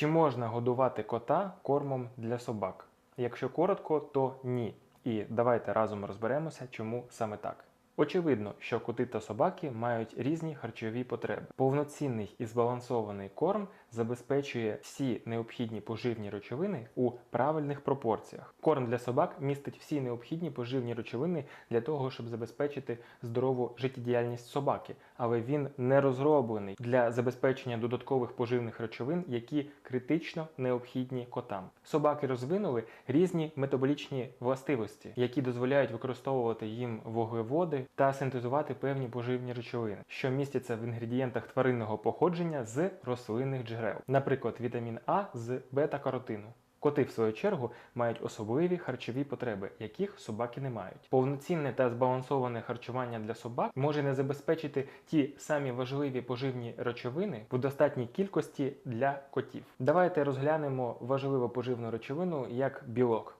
Чи можна годувати кота кормом для собак? Якщо коротко, то ні. І давайте разом розберемося, чому саме так. Очевидно, що коти та собаки мають різні харчові потреби. Повноцінний і збалансований корм забезпечує всі необхідні поживні речовини у правильних пропорціях. Корм для собак містить всі необхідні поживні речовини для того, щоб забезпечити здорову життєдіяльність собаки, але він не розроблений для забезпечення додаткових поживних речовин, які критично необхідні котам. Собаки розвинули різні метаболічні властивості, які дозволяють використовувати їм вуглеводи та синтезувати певні поживні речовини, що містяться в інгредієнтах тваринного походження з рослинних джерел, наприклад, вітамін А з бета-каротину. Коти, в свою чергу, мають особливі харчові потреби, яких собаки не мають. Повноцінне та збалансоване харчування для собак може не забезпечити ті самі важливі поживні речовини в достатній кількості для котів. Давайте розглянемо важливу поживну речовину як білок.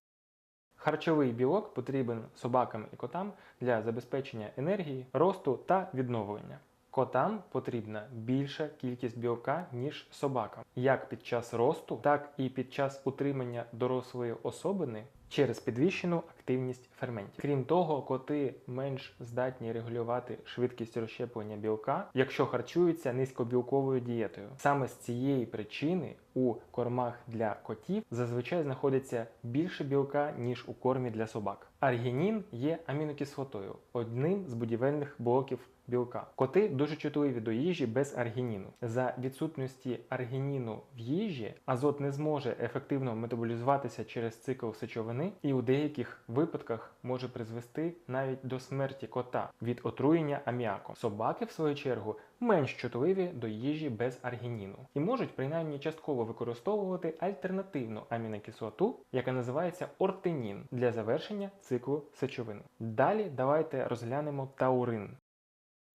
Харчовий білок потрібен собакам і котам для забезпечення енергії, росту та відновлення. Котам потрібна більша кількість білка, ніж собакам, як під час росту, так і під час утримання дорослої особини через підвищену активність ферментів. Крім того, коти менш здатні регулювати швидкість розщеплення білка, якщо харчуються низькобілковою дієтою. Саме з цієї причини у кормах для котів зазвичай знаходиться більше білка, ніж у кормі для собак. Аргінін є амінокислотою, одним з будівельних блоків білка. Коти дуже чутливі до їжі без аргініну. За відсутності аргініну в їжі азот не зможе ефективно метаболізуватися через цикл сечовини і у деяких випадках може призвести навіть до смерті кота від отруєння аміаком. Собаки, в свою чергу, менш чутливі до їжі без аргініну і можуть принаймні частково використовувати альтернативну амінокислоту, яка називається ортинін для завершення циклу сечовини. Далі давайте розглянемо таурин.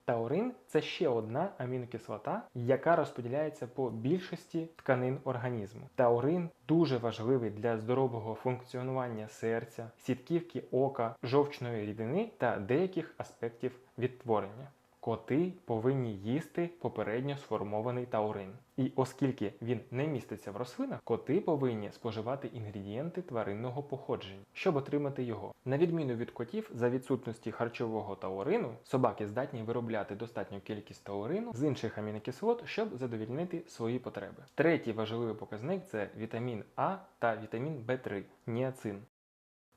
Таурин це ще одна амінокислота, яка розподіляється по більшості тканин організму. Таурин дуже важливий для здорового функціонування серця, сітківки ока, жовчної рідини та деяких аспектів відтворення. Коти повинні їсти попередньо сформований таурин. І оскільки він не міститься в рослинах, коти повинні споживати інгредієнти тваринного походження, щоб отримати його. На відміну від котів, за відсутності харчового таурину, собаки здатні виробляти достатню кількість таурину з інших амінокислот, щоб задовільнити свої потреби. Третій важливий показник це вітамін А та вітамін В3 ніацин.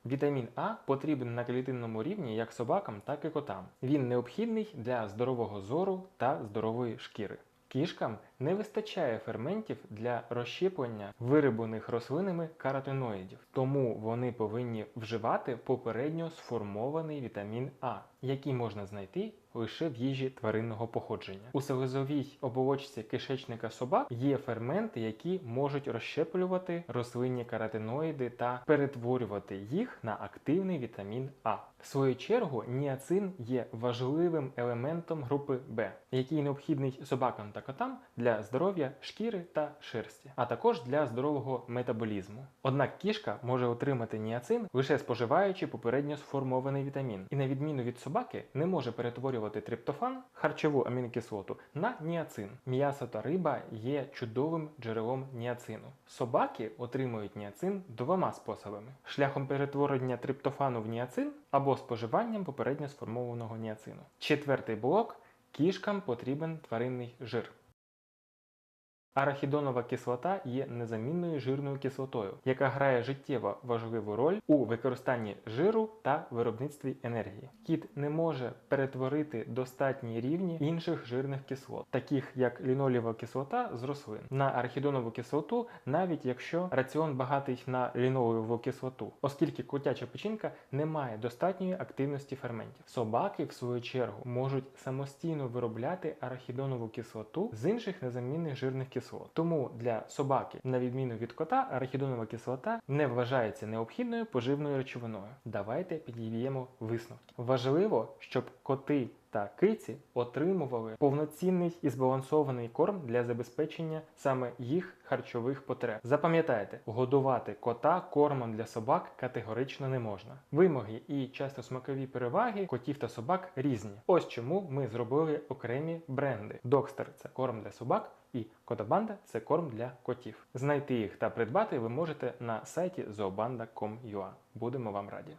Вітамін А потрібен на клітинному рівні як собакам, так і котам. Він необхідний для здорового зору та здорової шкіри. Кішкам не вистачає ферментів для розщеплення вироблених рослинами каротиноїдів, тому вони повинні вживати попередньо сформований вітамін А, який можна знайти лише в їжі тваринного походження. У слизовій оболочці кишечника собак є ферменти, які можуть розщеплювати рослинні каротиноїди та перетворювати їх на активний вітамін А. В свою чергу, ніацин є важливим елементом групи Б, який необхідний собакам та котам для здоров'я шкіри та шерсті, а також для здорового метаболізму. Однак кішка може отримати ніацин лише споживаючи попередньо сформований вітамін, і на відміну від собаки не може перетворювати триптофан, харчову амінокислоту, на ніацин. М'ясо та риба є чудовим джерелом ніацину. Собаки отримують ніацин двома способами: шляхом перетворення триптофану в ніацин або споживанням попередньо сформованого ніацину. Четвертий блок кішкам потрібен тваринний жир. Арахідонова кислота є незамінною жирною кислотою, яка грає життєво важливу роль у використанні жиру та виробництві енергії. Кіт не може перетворити достатні рівні інших жирних кислот, таких як лінолєва кислота з рослин, на арахідонову кислоту, навіть якщо раціон багатий на лінолєву кислоту, оскільки котяча печінка не має достатньої активності ферментів. Собаки, в свою чергу, можуть самостійно виробляти арахідонову кислоту з інших незамінних жирних кислот кислот. Тому для собаки, на відміну від кота, арахідонова кислота не вважається необхідною поживною речовиною. Давайте підіб'ємо висновки. Важливо, щоб коти та киці отримували повноцінний і збалансований корм для забезпечення саме їх харчових потреб. Запам'ятайте, годувати кота кормом для собак категорично не можна. Вимоги і часто смакові переваги котів та собак різні. Ось чому ми зробили окремі бренди. Докстер це корм для собак, І котобанда це корм для котів. Знайти їх та придбати ви можете на сайті zoobanda.com.ua. Будемо вам раді.